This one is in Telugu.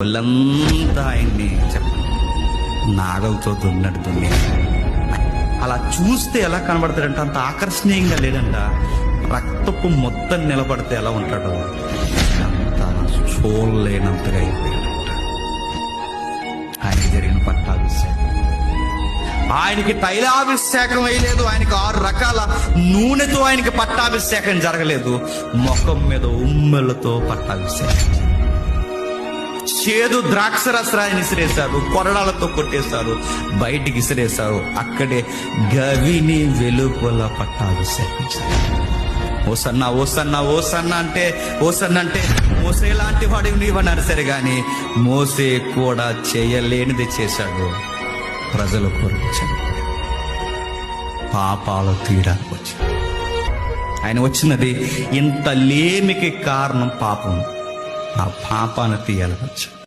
ఒళ్ళంతా ఆయన్ని నాగలతో దున్నట్టు దున్ని. అలా చూస్తే ఎలా కనబడతాడంట అంత ఆకర్షణీయంగా లేడంట. రక్తపు మొత్తం నిలబడితే ఎలా ఉంటాడో. అంత చూడలేనంతగా అయిపోయాడంట. ఆయన జరిగిన పట్టాభిషేకం. ఆయనకి తైలాభిషేకం అయ్యలేదు ఆయనకి ఆరు రకాల నూనెతో ఆయనకి పట్టాభిషేకం జరగలేదు. ముఖం మీద ఉమ్మెలతో పట్టాభిషేకం. చేదు ద్రాక్ష ఇసిరేశారు కొరడాలతో కొట్టేశారు బయటికి ఇసిరేశారు. అక్కడే గవిని వెలుపల ఓ ఓసన్న ఓసన్న ఓసన్న అంటే ఓసన్న అంటే మోసే లాంటి వాడు నీవన్నారు సరే గాని మోసే కూడా చేయలేనిది చేశాడు. ప్రజలు కోరుకొచ్చాడు పాపాలు తీయడానికి వచ్చాడు ఆయన వచ్చినది ఇంత లేమికి కారణం పాపం. આ ફાંપાને તૈયાર છે